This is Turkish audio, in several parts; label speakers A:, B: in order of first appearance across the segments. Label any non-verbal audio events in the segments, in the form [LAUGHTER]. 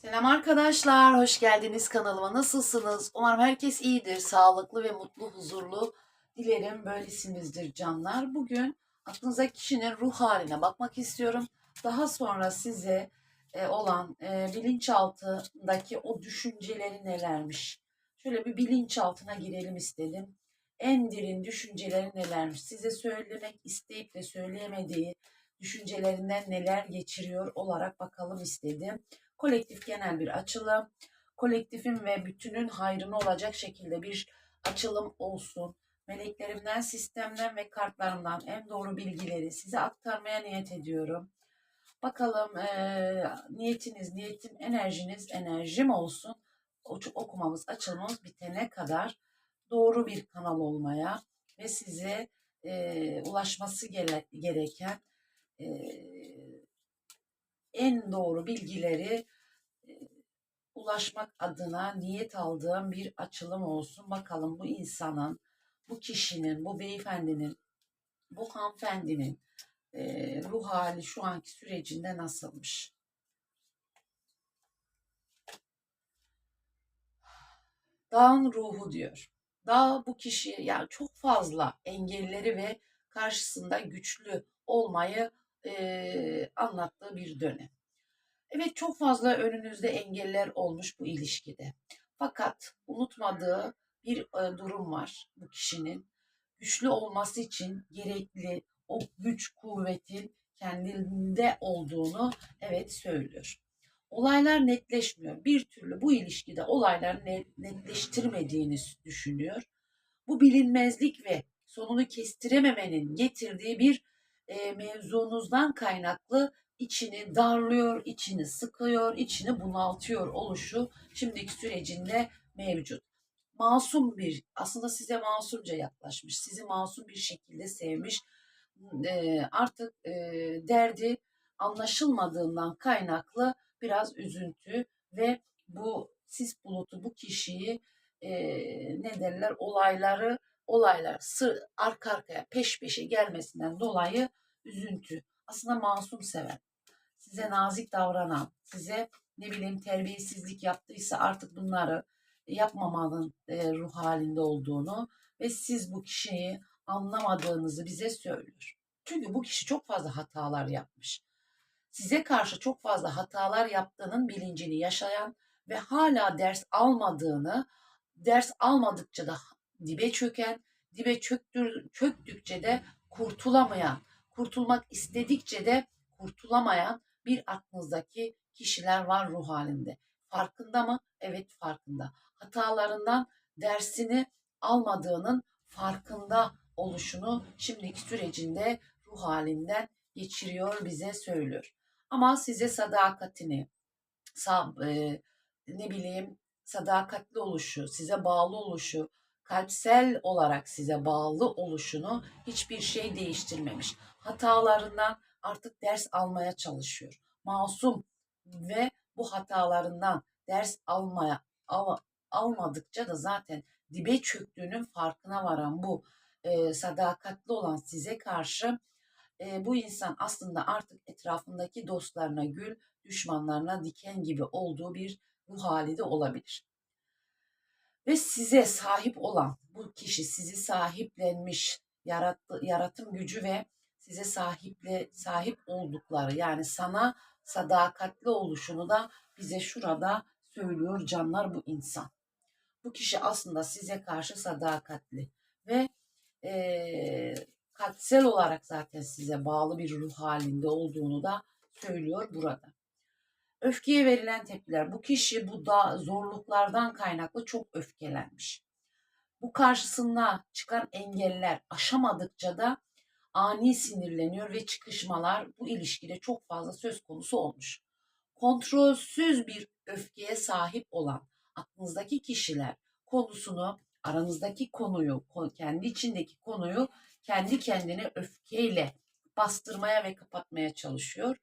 A: Selam arkadaşlar, hoş geldiniz kanalıma. Nasılsınız? Umarım herkes iyidir, sağlıklı ve mutlu, huzurlu. Dilerim böylesinizdir canlar. Bugün aklınızdaki kişinin ruh haline bakmak istiyorum. Daha sonra size e, olan e, bilinçaltındaki o düşünceleri nelermiş? Şöyle bir bilinçaltına girelim istedim. En derin düşünceleri nelermiş? Size söylemek isteyip de söyleyemediği düşüncelerinden neler geçiriyor olarak bakalım istedim kolektif genel bir açılım. Kolektifin ve bütünün hayrına olacak şekilde bir açılım olsun. Meleklerimden, sistemden ve kartlarımdan en doğru bilgileri size aktarmaya niyet ediyorum. Bakalım eee, niyetiniz, niyetim, enerjiniz, enerjim olsun. Okumamız, açılmamız bitene kadar doğru bir kanal olmaya ve size eee, ulaşması gere- gereken eee, en doğru bilgileri ulaşmak adına niyet aldığım bir açılım olsun. Bakalım bu insanın, bu kişinin, bu beyefendinin, bu hanımefendinin e, ruh hali şu anki sürecinde nasılmış? Dağın ruhu diyor. Dağ bu kişi yani çok fazla engelleri ve karşısında güçlü olmayı e, anlattığı bir dönem. Evet çok fazla önünüzde engeller olmuş bu ilişkide. Fakat unutmadığı bir e, durum var bu kişinin. Güçlü olması için gerekli o güç kuvvetin kendinde olduğunu evet söylüyor. Olaylar netleşmiyor. Bir türlü bu ilişkide olaylar netleştirmediğini düşünüyor. Bu bilinmezlik ve sonunu kestirememenin getirdiği bir e, mevzunuzdan kaynaklı içini darlıyor, içini sıkıyor, içini bunaltıyor oluşu şimdiki sürecinde mevcut. Masum bir, aslında size masumca yaklaşmış, sizi masum bir şekilde sevmiş. E, artık e, derdi anlaşılmadığından kaynaklı biraz üzüntü ve bu sis bulutu bu kişiyi e, ne derler olayları olaylar sır, arka arkaya peş peşe gelmesinden dolayı üzüntü. Aslında masum seven, size nazik davranan, size ne bileyim terbiyesizlik yaptıysa artık bunları yapmamanın e, ruh halinde olduğunu ve siz bu kişiyi anlamadığınızı bize söylüyor. Çünkü bu kişi çok fazla hatalar yapmış. Size karşı çok fazla hatalar yaptığının bilincini yaşayan ve hala ders almadığını, ders almadıkça da dibe çöken, dibe çöktür, çöktükçe de kurtulamayan, kurtulmak istedikçe de kurtulamayan bir aklınızdaki kişiler var ruh halinde. Farkında mı? Evet farkında. Hatalarından dersini almadığının farkında oluşunu şimdiki sürecinde ruh halinden geçiriyor bize söylüyor. Ama size sadakatini, e, ne bileyim sadakatli oluşu, size bağlı oluşu, kalpsel olarak size bağlı oluşunu hiçbir şey değiştirmemiş. Hatalarından artık ders almaya çalışıyor. Masum ve bu hatalarından ders almaya al, almadıkça da zaten dibe çöktüğünün farkına varan bu e, sadakatli olan size karşı e, bu insan aslında artık etrafındaki dostlarına gül, düşmanlarına diken gibi olduğu bir ruh hali de olabilir. Ve size sahip olan bu kişi sizi sahiplenmiş, yarattı, yaratım gücü ve size sahiple sahip oldukları yani sana sadakatli oluşunu da bize şurada söylüyor canlar bu insan. Bu kişi aslında size karşı sadakatli ve e, kalpsel olarak zaten size bağlı bir ruh halinde olduğunu da söylüyor burada. Öfkeye verilen tepkiler. Bu kişi bu da zorluklardan kaynaklı çok öfkelenmiş. Bu karşısında çıkan engeller aşamadıkça da ani sinirleniyor ve çıkışmalar bu ilişkide çok fazla söz konusu olmuş. Kontrolsüz bir öfkeye sahip olan aklınızdaki kişiler konusunu, aranızdaki konuyu, kendi içindeki konuyu kendi kendine öfkeyle bastırmaya ve kapatmaya çalışıyor.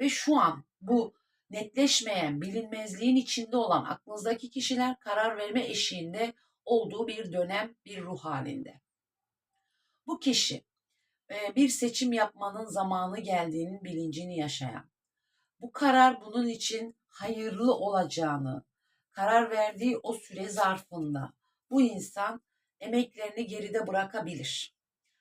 A: Ve şu an bu netleşmeyen, bilinmezliğin içinde olan aklınızdaki kişiler karar verme eşiğinde olduğu bir dönem, bir ruh halinde. Bu kişi e, bir seçim yapmanın zamanı geldiğinin bilincini yaşayan, bu karar bunun için hayırlı olacağını karar verdiği o süre zarfında bu insan emeklerini geride bırakabilir.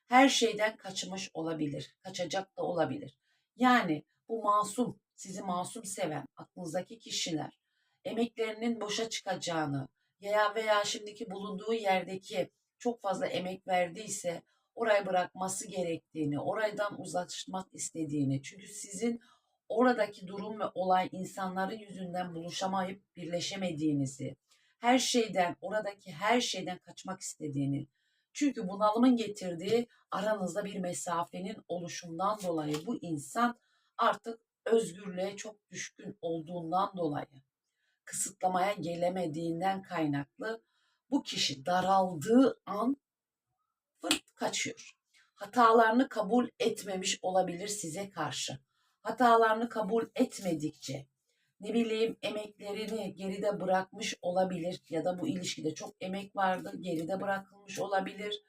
A: Her şeyden kaçmış olabilir, kaçacak da olabilir. Yani bu masum, sizi masum seven aklınızdaki kişiler emeklerinin boşa çıkacağını veya veya şimdiki bulunduğu yerdeki çok fazla emek verdiyse orayı bırakması gerektiğini, oraydan uzaklaşmak istediğini. Çünkü sizin oradaki durum ve olay insanların yüzünden buluşamayıp birleşemediğinizi, her şeyden, oradaki her şeyden kaçmak istediğini. Çünkü bunalımın getirdiği aranızda bir mesafenin oluşundan dolayı bu insan artık özgürlüğe çok düşkün olduğundan dolayı kısıtlamaya gelemediğinden kaynaklı bu kişi daraldığı an fırt kaçıyor. Hatalarını kabul etmemiş olabilir size karşı. Hatalarını kabul etmedikçe ne bileyim emeklerini geride bırakmış olabilir ya da bu ilişkide çok emek vardı geride bırakılmış olabilir.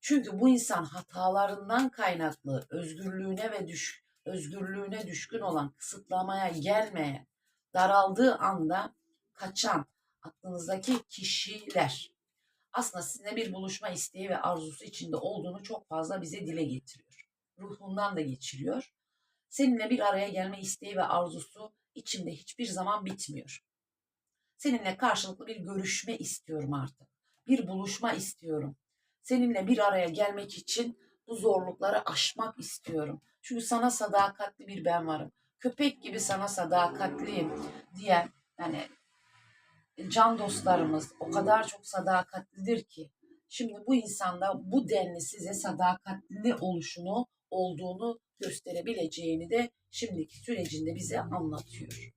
A: Çünkü bu insan hatalarından kaynaklı özgürlüğüne ve düş özgürlüğüne düşkün olan kısıtlamaya gelmeyen daraldığı anda kaçan aklınızdaki kişiler aslında sizinle bir buluşma isteği ve arzusu içinde olduğunu çok fazla bize dile getiriyor. Ruhundan da geçiriyor. Seninle bir araya gelme isteği ve arzusu içimde hiçbir zaman bitmiyor. Seninle karşılıklı bir görüşme istiyorum artık. Bir buluşma istiyorum. Seninle bir araya gelmek için bu zorlukları aşmak istiyorum. Çünkü sana sadakatli bir ben varım. Köpek gibi sana sadakatliyim diyen yani can dostlarımız o kadar çok sadakatlidir ki şimdi bu insanda bu denli size sadakatli oluşunu olduğunu gösterebileceğini de şimdiki sürecinde bize anlatıyor.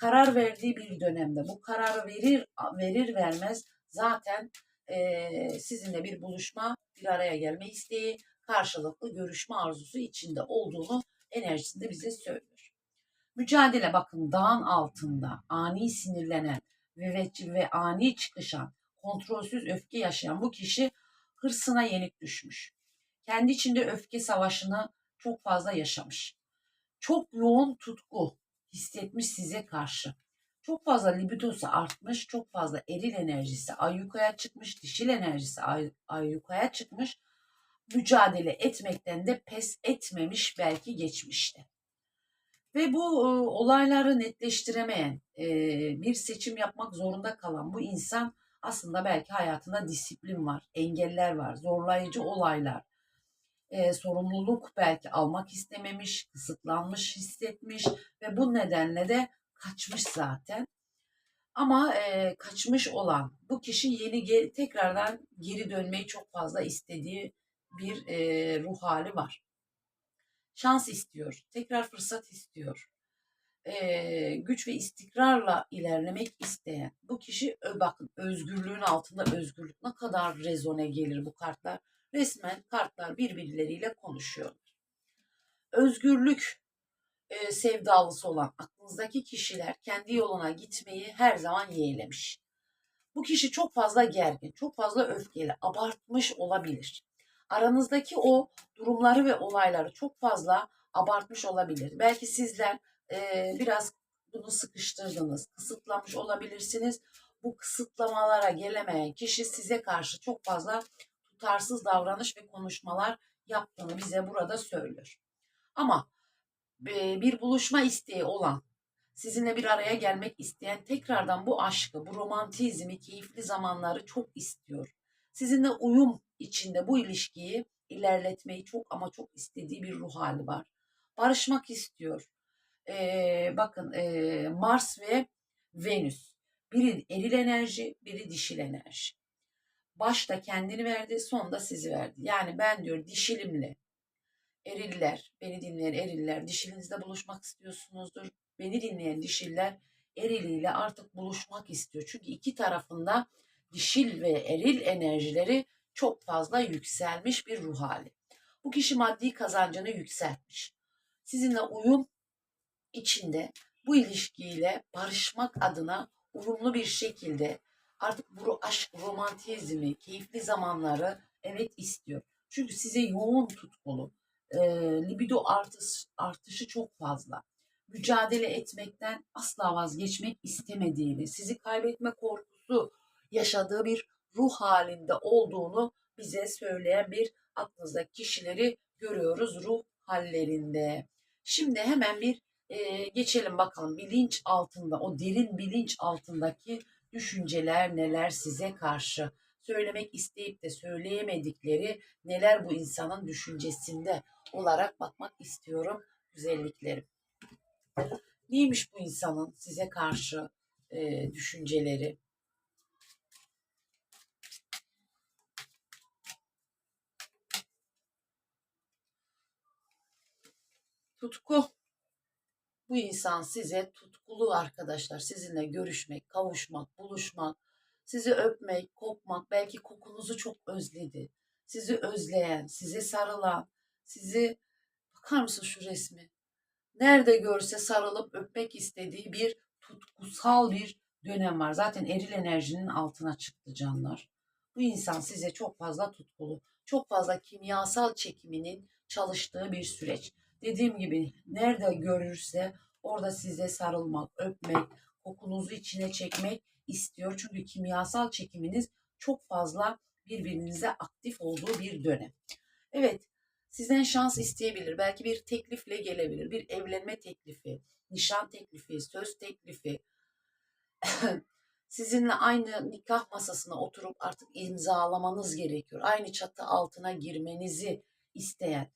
A: Karar verdiği bir dönemde bu kararı verir verir vermez zaten e, sizinle bir buluşma, bir araya gelme isteği, karşılıklı görüşme arzusu içinde olduğunu enerjisinde bize söylüyor. Mücadele bakın dağın altında ani sinirlenen ve, ve ani çıkışan, kontrolsüz öfke yaşayan bu kişi hırsına yenik düşmüş. Kendi içinde öfke savaşını çok fazla yaşamış. Çok yoğun tutku hissetmiş size karşı. Çok fazla libidosu artmış, çok fazla eril enerjisi ayyukaya çıkmış, dişil enerjisi ay, ayyukaya çıkmış. Mücadele etmekten de pes etmemiş belki geçmişte. Ve bu e, olayları netleştiremeyen, e, bir seçim yapmak zorunda kalan bu insan aslında belki hayatında disiplin var, engeller var, zorlayıcı olaylar, e, sorumluluk belki almak istememiş, kısıtlanmış hissetmiş ve bu nedenle de kaçmış zaten. Ama e, kaçmış olan bu kişi yeni geri, tekrardan geri dönmeyi çok fazla istediği bir e, ruh hali var. Şans istiyor, tekrar fırsat istiyor. E, güç ve istikrarla ilerlemek isteyen bu kişi bakın özgürlüğün altında özgürlük ne kadar rezone gelir bu kartlar. Resmen kartlar birbirleriyle konuşuyorlar. Özgürlük e, sevdalısı olan aklınızdaki kişiler kendi yoluna gitmeyi her zaman yeğlemiş. Bu kişi çok fazla gergin, çok fazla öfkeli, abartmış olabilir. Aranızdaki o durumları ve olayları çok fazla abartmış olabilir. Belki sizler e, biraz bunu sıkıştırdınız, kısıtlamış olabilirsiniz. Bu kısıtlamalara gelemeyen kişi size karşı çok fazla tutarsız davranış ve konuşmalar yaptığını bize burada söylüyor. Ama bir buluşma isteği olan, sizinle bir araya gelmek isteyen tekrardan bu aşkı, bu romantizmi, keyifli zamanları çok istiyor. Sizinle uyum içinde bu ilişkiyi ilerletmeyi çok ama çok istediği bir ruh hali var. Barışmak istiyor. Ee, bakın e, Mars ve Venüs. Biri eril enerji, biri dişil enerji. Başta kendini verdi, sonda sizi verdi. Yani ben diyor dişilimle eriller, beni dinleyen eriller, dişilinizde buluşmak istiyorsunuzdur. Beni dinleyen dişiller eriliyle artık buluşmak istiyor. Çünkü iki tarafında dişil ve eril enerjileri çok fazla yükselmiş bir ruh hali. Bu kişi maddi kazancını yükseltmiş. Sizinle uyum içinde bu ilişkiyle barışmak adına uyumlu bir şekilde artık bu aşk, romantizmi, keyifli zamanları evet istiyor. Çünkü size yoğun tutkulu, e, libido artış, artışı çok fazla. mücadele etmekten asla vazgeçmek istemediğini, sizi kaybetme korkusu yaşadığı bir ruh halinde olduğunu bize söyleyen bir aklınızdaki kişileri görüyoruz ruh hallerinde. Şimdi hemen bir e, geçelim bakalım bilinç altında, o derin bilinç altındaki düşünceler neler size karşı söylemek isteyip de söyleyemedikleri neler bu insanın düşüncesinde olarak bakmak istiyorum güzelliklerim. Neymiş bu insanın size karşı e, düşünceleri? Tutku. Bu insan size tutkulu arkadaşlar. Sizinle görüşmek, kavuşmak, buluşmak, sizi öpmek, kokmak, belki kokunuzu çok özledi. Sizi özleyen, size sarılan, sizi bakar mısın şu resmi? Nerede görse sarılıp öpmek istediği bir tutkusal bir dönem var. Zaten eril enerjinin altına çıktı canlar. Bu insan size çok fazla tutkulu, çok fazla kimyasal çekiminin çalıştığı bir süreç. Dediğim gibi nerede görürse orada size sarılmak, öpmek, kokunuzu içine çekmek istiyor. Çünkü kimyasal çekiminiz çok fazla birbirinize aktif olduğu bir dönem. Evet, sizden şans isteyebilir. Belki bir teklifle gelebilir. Bir evlenme teklifi, nişan teklifi, söz teklifi. [LAUGHS] Sizinle aynı nikah masasına oturup artık imzalamanız gerekiyor. Aynı çatı altına girmenizi isteyen,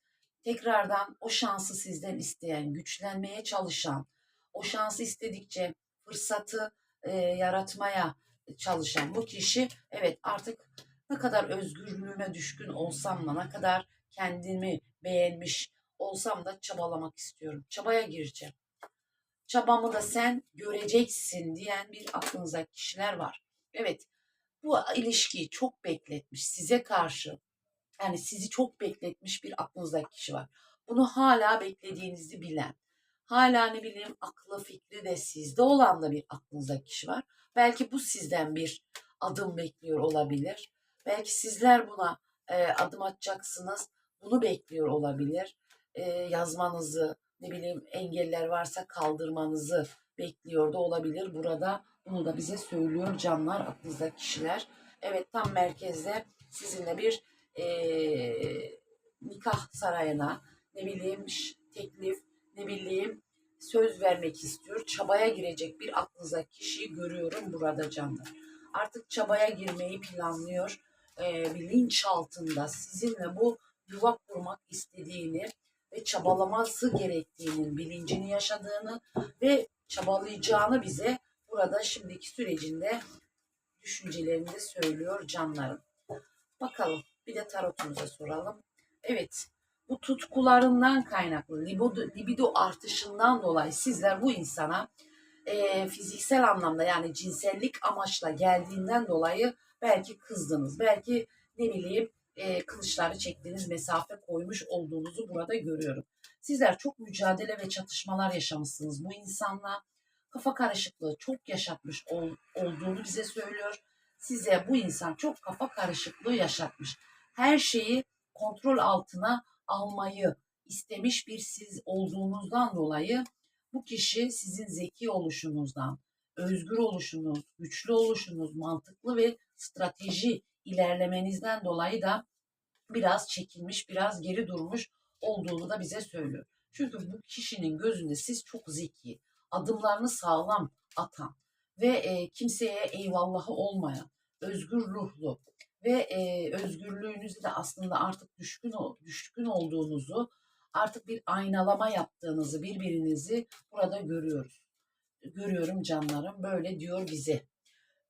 A: tekrardan o şansı sizden isteyen, güçlenmeye çalışan, o şansı istedikçe fırsatı e, yaratmaya çalışan bu kişi evet artık ne kadar özgürlüğüme düşkün olsam da ne kadar kendimi beğenmiş olsam da çabalamak istiyorum. Çabaya gireceğim. Çabamı da sen göreceksin diyen bir aklınıza kişiler var. Evet bu ilişkiyi çok bekletmiş size karşı yani sizi çok bekletmiş bir aklınızdaki kişi var. Bunu hala beklediğinizi bilen, hala ne bileyim aklı fikri de sizde olan da bir aklınızdaki kişi var. Belki bu sizden bir adım bekliyor olabilir. Belki sizler buna e, adım atacaksınız. Bunu bekliyor olabilir. E, yazmanızı, ne bileyim engeller varsa kaldırmanızı bekliyor da olabilir. Burada bunu da bize söylüyor canlar, aklınızdaki kişiler. Evet tam merkezde sizinle bir e, nikah sarayına ne bileyim teklif ne bileyim söz vermek istiyor. Çabaya girecek bir aklınıza kişiyi görüyorum burada canlar. Artık çabaya girmeyi planlıyor. E, bilinç altında sizinle bu yuva kurmak istediğini ve çabalaması gerektiğinin bilincini yaşadığını ve çabalayacağını bize burada şimdiki sürecinde düşüncelerinde söylüyor canlarım. Bakalım bir de tarotumuza soralım. Evet bu tutkularından kaynaklı libido, libido artışından dolayı sizler bu insana e, fiziksel anlamda yani cinsellik amaçla geldiğinden dolayı belki kızdınız. Belki ne bileyim e, kılıçları çektiğiniz mesafe koymuş olduğunuzu burada görüyorum. Sizler çok mücadele ve çatışmalar yaşamışsınız bu insanla. Kafa karışıklığı çok yaşatmış ol, olduğunu bize söylüyor. Size bu insan çok kafa karışıklığı yaşatmış. Her şeyi kontrol altına almayı istemiş bir siz olduğunuzdan dolayı bu kişi sizin zeki oluşunuzdan, özgür oluşunuz, güçlü oluşunuz, mantıklı ve strateji ilerlemenizden dolayı da biraz çekilmiş, biraz geri durmuş olduğunu da bize söylüyor. Çünkü bu kişinin gözünde siz çok zeki, adımlarını sağlam atan ve e, kimseye eyvallahı olmayan, özgür ruhlu ve e, özgürlüğünüzü de aslında artık düşkün düşkün olduğunuzu, artık bir aynalama yaptığınızı, birbirinizi burada görüyoruz. Görüyorum canlarım böyle diyor bize.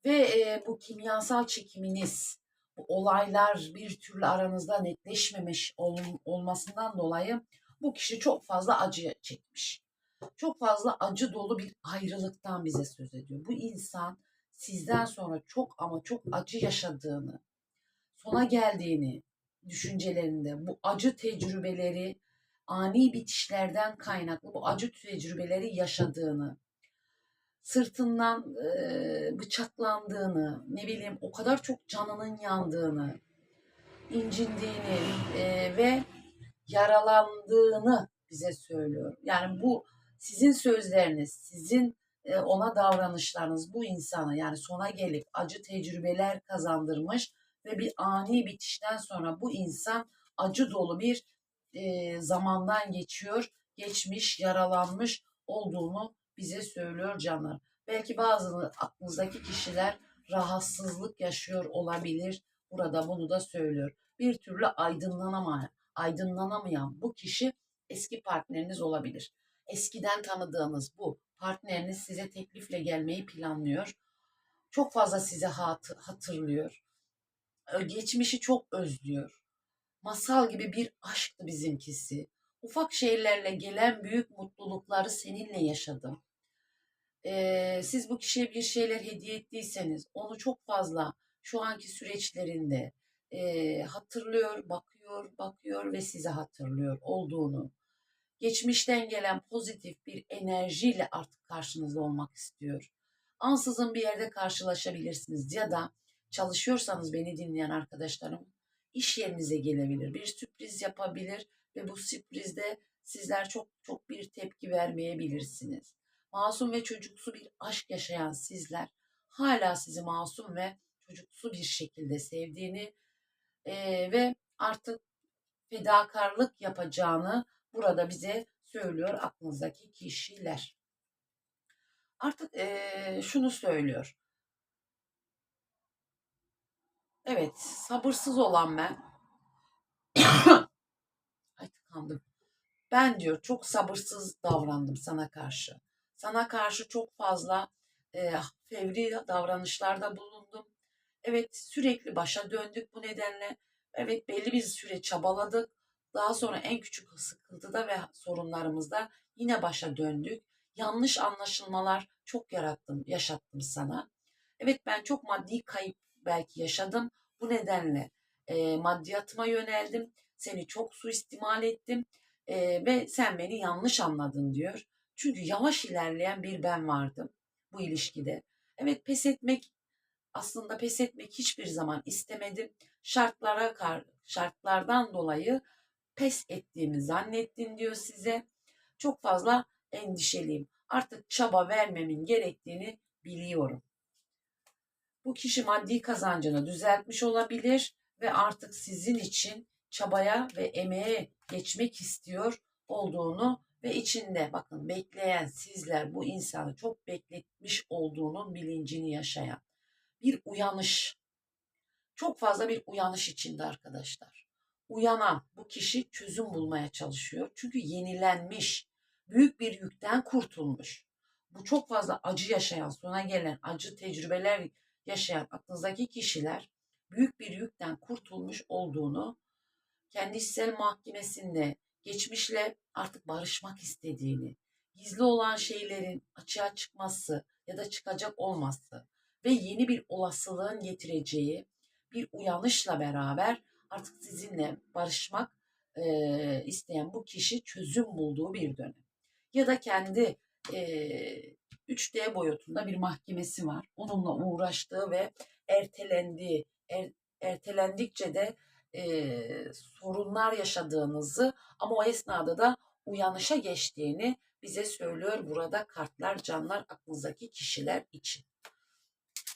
A: Ve e, bu kimyasal çekiminiz, bu olaylar bir türlü aranızda netleşmemiş ol, olmasından dolayı bu kişi çok fazla acı çekmiş. Çok fazla acı dolu bir ayrılıktan bize söz ediyor. Bu insan sizden sonra çok ama çok acı yaşadığını, sona geldiğini düşüncelerinde, bu acı tecrübeleri ani bitişlerden kaynaklı bu acı tecrübeleri yaşadığını, sırtından e, bıçaklandığını, ne bileyim o kadar çok canının yandığını, incindiğini e, ve yaralandığını bize söylüyor. Yani bu Sizin sözleriniz, sizin ona davranışlarınız bu insana yani sona gelip acı tecrübeler kazandırmış ve bir ani bitişten sonra bu insan acı dolu bir e, zamandan geçiyor, geçmiş, yaralanmış olduğunu bize söylüyor canlar. Belki bazı aklınızdaki kişiler rahatsızlık yaşıyor olabilir. Burada bunu da söylüyor. Bir türlü aydınlanamayan, aydınlanamayan bu kişi eski partneriniz olabilir. Eskiden tanıdığınız bu partneriniz size teklifle gelmeyi planlıyor. Çok fazla sizi hat- hatırlıyor. Geçmişi çok özlüyor. Masal gibi bir aşktı bizimkisi. Ufak şeylerle gelen büyük mutlulukları seninle yaşadım. Ee, siz bu kişiye bir şeyler hediye ettiyseniz onu çok fazla şu anki süreçlerinde e, hatırlıyor, bakıyor, bakıyor ve sizi hatırlıyor olduğunu geçmişten gelen pozitif bir enerjiyle artık karşınızda olmak istiyor. Ansızın bir yerde karşılaşabilirsiniz ya da çalışıyorsanız beni dinleyen arkadaşlarım iş yerinize gelebilir, bir sürpriz yapabilir ve bu sürprizde sizler çok çok bir tepki vermeyebilirsiniz. Masum ve çocuksu bir aşk yaşayan sizler hala sizi masum ve çocuksu bir şekilde sevdiğini eee, ve artık fedakarlık yapacağını burada bize söylüyor aklınızdaki kişiler. Artık eee, şunu söylüyor. Evet, sabırsız olan ben. [COUGHS] Ay tıkandım. Ben diyor çok sabırsız davrandım sana karşı. Sana karşı çok fazla eee, fevri davranışlarda bulundum. Evet, sürekli başa döndük bu nedenle. Evet, belli bir süre çabaladık. Daha sonra en küçük sıkıntıda ve sorunlarımızda yine başa döndük. Yanlış anlaşılmalar çok yarattım, yaşattım sana. Evet ben çok maddi kayıp belki yaşadım. Bu nedenle e, maddiyatıma yöneldim. Seni çok suistimal ettim e, ve sen beni yanlış anladın diyor. Çünkü yavaş ilerleyen bir ben vardım bu ilişkide. Evet pes etmek aslında pes etmek hiçbir zaman istemedim. Şartlara kar, şartlardan dolayı pes ettiğimi zannettim diyor size. Çok fazla endişeliyim. Artık çaba vermemin gerektiğini biliyorum. Bu kişi maddi kazancını düzeltmiş olabilir ve artık sizin için çabaya ve emeğe geçmek istiyor olduğunu ve içinde bakın bekleyen sizler bu insanı çok bekletmiş olduğunun bilincini yaşayan bir uyanış. Çok fazla bir uyanış içinde arkadaşlar. Uyanan bu kişi çözüm bulmaya çalışıyor. Çünkü yenilenmiş, büyük bir yükten kurtulmuş. Bu çok fazla acı yaşayan, sona gelen acı tecrübeler yaşayan aklınızdaki kişiler büyük bir yükten kurtulmuş olduğunu kendi içsel mahkemesinde geçmişle artık barışmak istediğini, gizli olan şeylerin açığa çıkması ya da çıkacak olması ve yeni bir olasılığın getireceği bir uyanışla beraber artık sizinle barışmak e, isteyen bu kişi çözüm bulduğu bir dönem. Ya da kendi e, 3D boyutunda bir mahkemesi var. Onunla uğraştığı ve ertelendiği, er, ertelendikçe de e, sorunlar yaşadığınızı ama o esnada da uyanışa geçtiğini bize söylüyor burada kartlar, canlar, aklınızdaki kişiler için.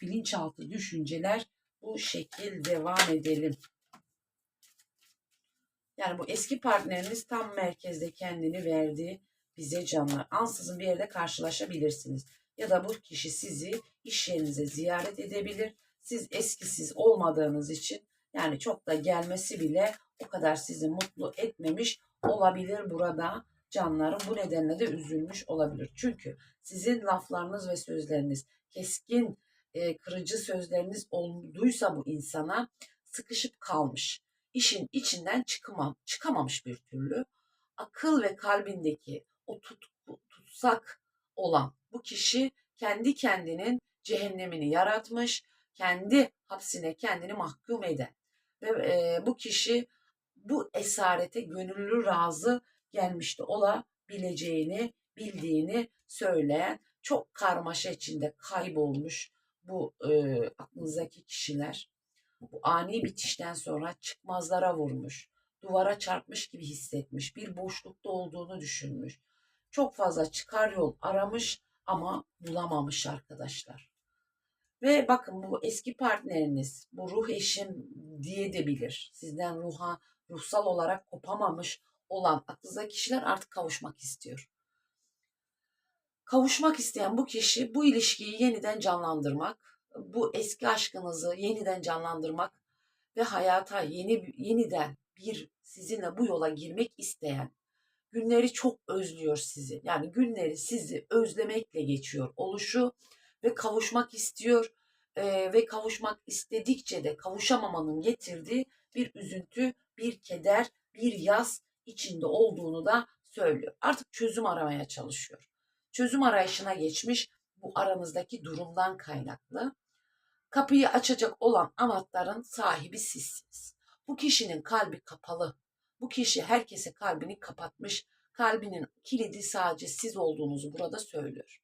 A: Bilinçaltı düşünceler bu şekil devam edelim. Yani bu eski partneriniz tam merkezde kendini verdi bize canlar. Ansızın bir yerde karşılaşabilirsiniz. Ya da bu kişi sizi iş yerinize ziyaret edebilir. Siz eskisiz olmadığınız için yani çok da gelmesi bile o kadar sizi mutlu etmemiş olabilir burada canlarım. Bu nedenle de üzülmüş olabilir. Çünkü sizin laflarınız ve sözleriniz keskin, e, kırıcı sözleriniz olduysa bu insana sıkışıp kalmış. İşin içinden çıkamam, çıkamamış bir türlü. Akıl ve kalbindeki o tutku, tutsak olan bu kişi kendi kendinin cehennemini yaratmış, kendi hapsine kendini mahkum eden ve e, bu kişi bu esarete gönüllü razı gelmişti olabileceğini bildiğini söyleyen çok karmaşa içinde kaybolmuş bu e, aklınızdaki kişiler bu ani bitişten sonra çıkmazlara vurmuş, duvara çarpmış gibi hissetmiş, bir boşlukta olduğunu düşünmüş. Çok fazla çıkar yol aramış ama bulamamış arkadaşlar. Ve bakın bu eski partneriniz, bu ruh eşim diye de bilir. Sizden ruha, ruhsal olarak kopamamış olan aklınızdaki kişiler artık kavuşmak istiyor. Kavuşmak isteyen bu kişi bu ilişkiyi yeniden canlandırmak, bu eski aşkınızı yeniden canlandırmak ve hayata yeni yeniden bir sizinle bu yola girmek isteyen günleri çok özlüyor sizi. Yani günleri sizi özlemekle geçiyor oluşu ve kavuşmak istiyor e, ve kavuşmak istedikçe de kavuşamamanın getirdiği bir üzüntü, bir keder, bir yaz içinde olduğunu da söylüyor. Artık çözüm aramaya çalışıyor. Çözüm arayışına geçmiş bu aranızdaki durumdan kaynaklı. Kapıyı açacak olan anahtarın sahibi sizsiniz. Bu kişinin kalbi kapalı. Bu kişi herkese kalbini kapatmış. Kalbinin kilidi sadece siz olduğunuzu burada söylüyor.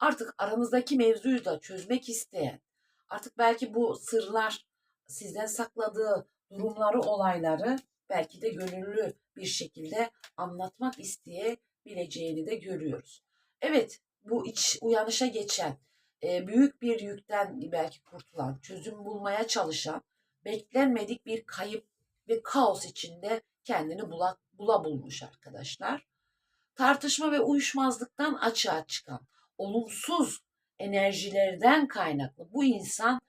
A: Artık aranızdaki mevzuyu da çözmek isteyen, artık belki bu sırlar sizden sakladığı durumları, olayları belki de gönüllü bir şekilde anlatmak isteyebileceğini de görüyoruz. Evet, bu iç uyanışa geçen, e, büyük bir yükten belki kurtulan, çözüm bulmaya çalışan, beklenmedik bir kayıp ve kaos içinde kendini bula, bula bulmuş arkadaşlar. Tartışma ve uyuşmazlıktan açığa çıkan, olumsuz enerjilerden kaynaklı bu insan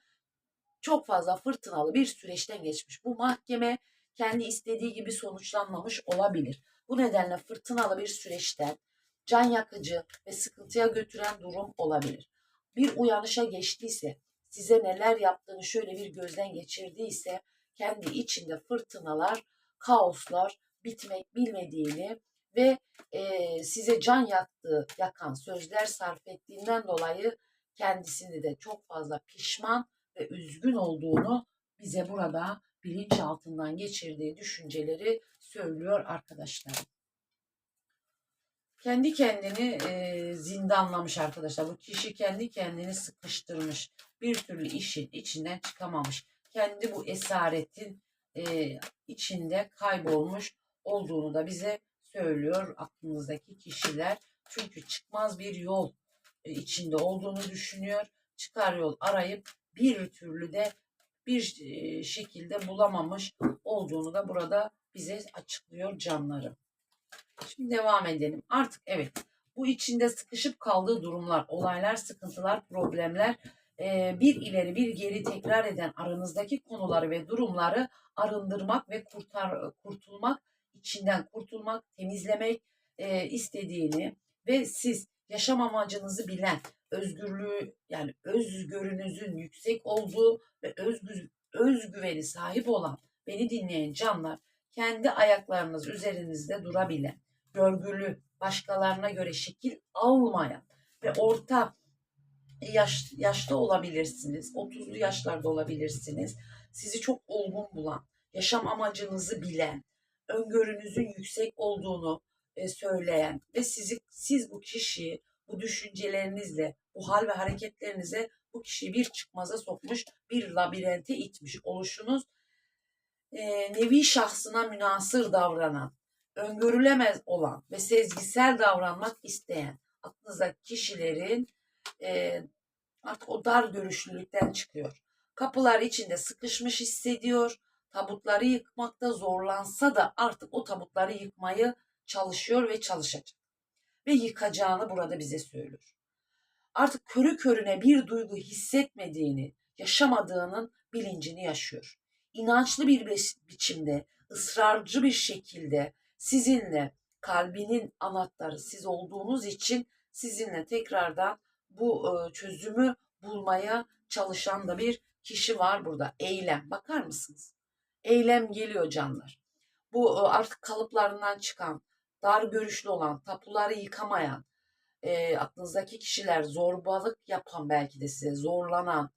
A: çok fazla fırtınalı bir süreçten geçmiş. Bu mahkeme kendi istediği gibi sonuçlanmamış olabilir. Bu nedenle fırtınalı bir süreçten can yakıcı ve sıkıntıya götüren durum olabilir. Bir uyanışa geçtiyse, size neler yaptığını şöyle bir gözden geçirdiyse kendi içinde fırtınalar, kaoslar, bitmek bilmediğini ve e, size can yaktığı, yakan sözler sarf ettiğinden dolayı kendisini de çok fazla pişman ve üzgün olduğunu bize burada bilinçaltından geçirdiği düşünceleri söylüyor arkadaşlar. Kendi kendini e, zindanlamış arkadaşlar. Bu kişi kendi kendini sıkıştırmış. Bir türlü işin içinden çıkamamış. Kendi bu esaretin e, içinde kaybolmuş olduğunu da bize söylüyor aklınızdaki kişiler. Çünkü çıkmaz bir yol e, içinde olduğunu düşünüyor. Çıkar yol arayıp bir türlü de bir e, şekilde bulamamış olduğunu da burada bize açıklıyor canlarım. Şimdi devam edelim. Artık evet bu içinde sıkışıp kaldığı durumlar, olaylar, sıkıntılar, problemler bir ileri bir geri tekrar eden aranızdaki konuları ve durumları arındırmak ve kurtar kurtulmak, içinden kurtulmak, temizlemek istediğini ve siz yaşam amacınızı bilen, özgürlüğü yani özgürünüzün yüksek olduğu ve özgü, özgüveni sahip olan beni dinleyen canlar kendi ayaklarınız üzerinizde durabilen, görgülü, başkalarına göre şekil almayan ve orta yaş, yaşta olabilirsiniz, 30'lu yaşlarda olabilirsiniz. Sizi çok olgun bulan, yaşam amacınızı bilen, öngörünüzün yüksek olduğunu e, söyleyen ve sizi siz bu kişiyi bu düşüncelerinizle, bu hal ve hareketlerinize bu kişiyi bir çıkmaza sokmuş, bir labirente itmiş oluşunuz e, nevi şahsına münasır davranan, öngörülemez olan ve sezgisel davranmak isteyen aklınızdaki kişilerin e, artık o dar görüşlülükten çıkıyor. Kapılar içinde sıkışmış hissediyor. Tabutları yıkmakta zorlansa da artık o tabutları yıkmayı çalışıyor ve çalışacak. Ve yıkacağını burada bize söylüyor. Artık körü körüne bir duygu hissetmediğini, yaşamadığının bilincini yaşıyor. İnançlı bir biçimde, ısrarcı bir şekilde sizinle kalbinin anahtarı siz olduğunuz için sizinle tekrardan bu çözümü bulmaya çalışan da bir kişi var burada. Eylem. Bakar mısınız? Eylem geliyor canlar. Bu artık kalıplarından çıkan, dar görüşlü olan, tapuları yıkamayan, e, aklınızdaki kişiler zorbalık yapan belki de size zorlanan,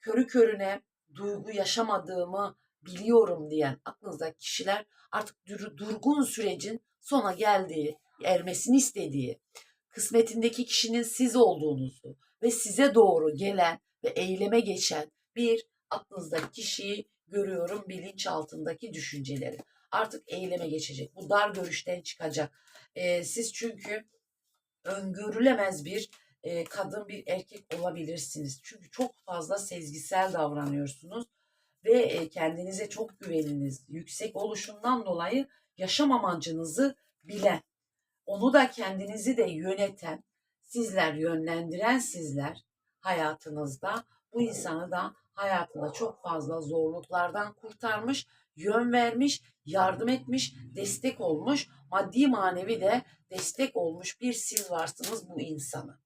A: körü körüne duygu yaşamadığımı biliyorum diyen aklınızdaki kişiler artık dur, durgun sürecin sona geldiği, ermesini istediği, kısmetindeki kişinin siz olduğunuzu ve size doğru gelen ve eyleme geçen bir aklınızdaki kişiyi görüyorum bilinç altındaki düşünceleri. Artık eyleme geçecek. Bu dar görüşten çıkacak. Ee, siz çünkü öngörülemez bir e, kadın bir erkek olabilirsiniz. Çünkü çok fazla sezgisel davranıyorsunuz ve e, kendinize çok güveniniz yüksek oluşundan dolayı yaşam amacınızı bilen, onu da kendinizi de yöneten, sizler yönlendiren sizler hayatınızda bu insanı da hayatında çok fazla zorluklardan kurtarmış, yön vermiş, yardım etmiş, destek olmuş, maddi manevi de destek olmuş bir siz varsınız bu insanı.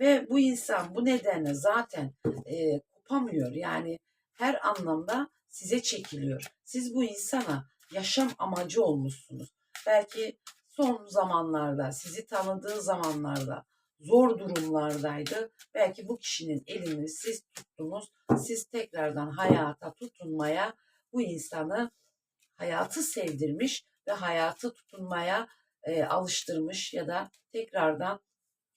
A: Ve bu insan bu nedenle zaten e, kopamıyor. Yani her anlamda size çekiliyor. Siz bu insana yaşam amacı olmuşsunuz. Belki son zamanlarda, sizi tanıdığı zamanlarda zor durumlardaydı. Belki bu kişinin elini siz tuttunuz. Siz tekrardan hayata tutunmaya, bu insanı hayatı sevdirmiş ve hayatı tutunmaya e, alıştırmış ya da tekrardan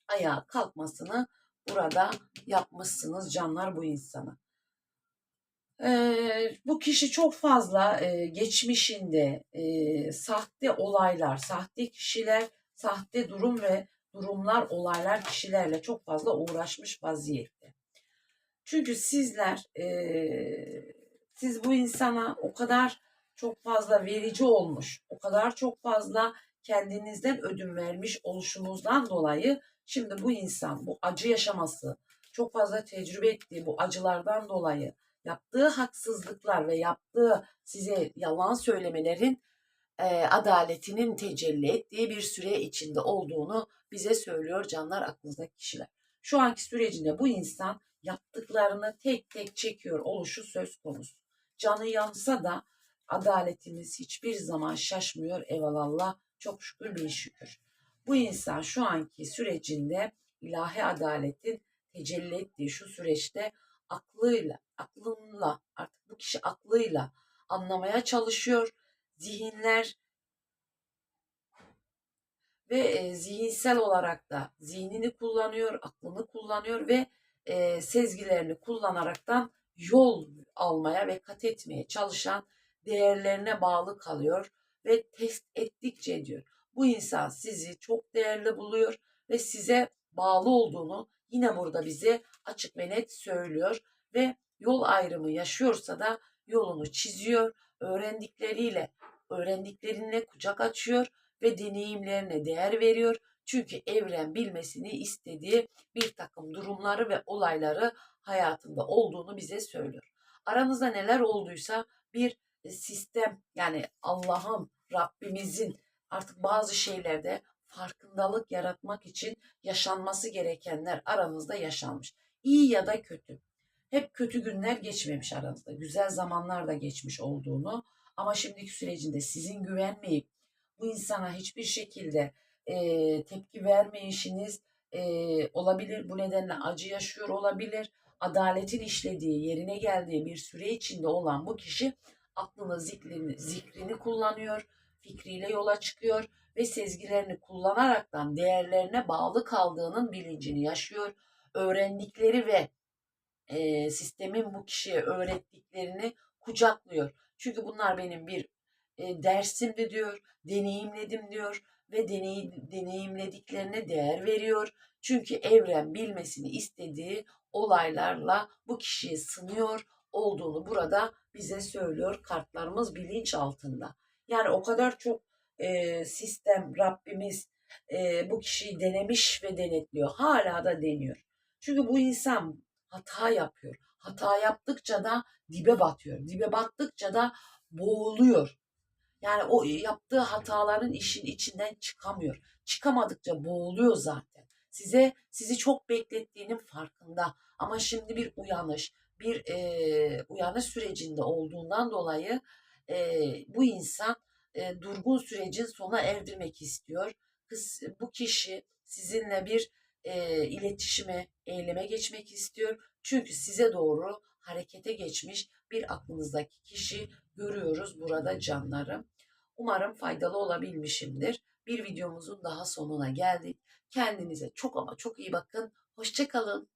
A: ayağa kalkmasını burada yapmışsınız canlar bu insana. Bu kişi çok fazla e, geçmişinde e, sahte olaylar, sahte kişiler, sahte durum ve durumlar, olaylar kişilerle çok fazla uğraşmış vaziyette. Çünkü sizler, e, siz bu insana o kadar çok fazla verici olmuş, o kadar çok fazla kendinizden ödün vermiş oluşunuzdan dolayı şimdi bu insan bu acı yaşaması, çok fazla tecrübe ettiği bu acılardan dolayı yaptığı haksızlıklar ve yaptığı size yalan söylemelerin e, adaletinin tecelli ettiği bir süre içinde olduğunu bize söylüyor canlar aklınızdaki kişiler. Şu anki sürecinde bu insan yaptıklarını tek tek çekiyor oluşu söz konusu. Canı yansa da adaletimiz hiçbir zaman şaşmıyor evelallah çok şükür bin şükür. Bu insan şu anki sürecinde ilahi adaletin tecelli ettiği şu süreçte aklıyla, aklınla artık bu kişi aklıyla anlamaya çalışıyor. Zihinler ve e, zihinsel olarak da zihnini kullanıyor, aklını kullanıyor ve e, sezgilerini kullanaraktan yol almaya ve kat etmeye çalışan değerlerine bağlı kalıyor ve test ettikçe diyor. Bu insan sizi çok değerli buluyor ve size bağlı olduğunu yine burada bize açık ve net söylüyor ve yol ayrımı yaşıyorsa da yolunu çiziyor, öğrendikleriyle, öğrendiklerine kucak açıyor ve deneyimlerine değer veriyor. Çünkü evren bilmesini istediği bir takım durumları ve olayları hayatında olduğunu bize söylüyor. Aranızda neler olduysa bir sistem yani Allah'ın, Rabbimizin artık bazı şeylerde farkındalık yaratmak için yaşanması gerekenler aranızda yaşanmış. İyi ya da kötü. Hep kötü günler geçmemiş aranızda. Güzel zamanlar da geçmiş olduğunu ama şimdiki sürecinde sizin güvenmeyip bu insana hiçbir şekilde e, tepki vermeyişiniz e, olabilir. Bu nedenle acı yaşıyor olabilir. Adaletin işlediği, yerine geldiği bir süre içinde olan bu kişi aklını, zikrini, zikrini kullanıyor, fikriyle yola çıkıyor ve sezgilerini kullanaraktan değerlerine bağlı kaldığının bilincini yaşıyor. Öğrendikleri ve e, sistemin bu kişiye öğrettiklerini kucaklıyor. Çünkü bunlar benim bir e, dersimdi diyor, deneyimledim diyor ve deney, deneyimlediklerine değer veriyor. Çünkü evren bilmesini istediği olaylarla bu kişiyi sınıyor olduğunu burada bize söylüyor kartlarımız bilinç altında. Yani o kadar çok e, sistem Rabbimiz e, bu kişiyi denemiş ve denetliyor. Hala da deniyor. Çünkü bu insan hata yapıyor. Hata yaptıkça da dibe batıyor. Dibe battıkça da boğuluyor. Yani o yaptığı hataların işin içinden çıkamıyor. Çıkamadıkça boğuluyor zaten. Size sizi çok beklettiğinin farkında. Ama şimdi bir uyanış, bir e, uyanış sürecinde olduğundan dolayı e, bu insan e, durgun sürecin sona erdirmek istiyor. Kız, bu kişi sizinle bir e, iletişime, eyleme geçmek istiyor. Çünkü size doğru harekete geçmiş bir aklınızdaki kişi görüyoruz burada canlarım. Umarım faydalı olabilmişimdir. Bir videomuzun daha sonuna geldik. Kendinize çok ama çok iyi bakın. Hoşçakalın.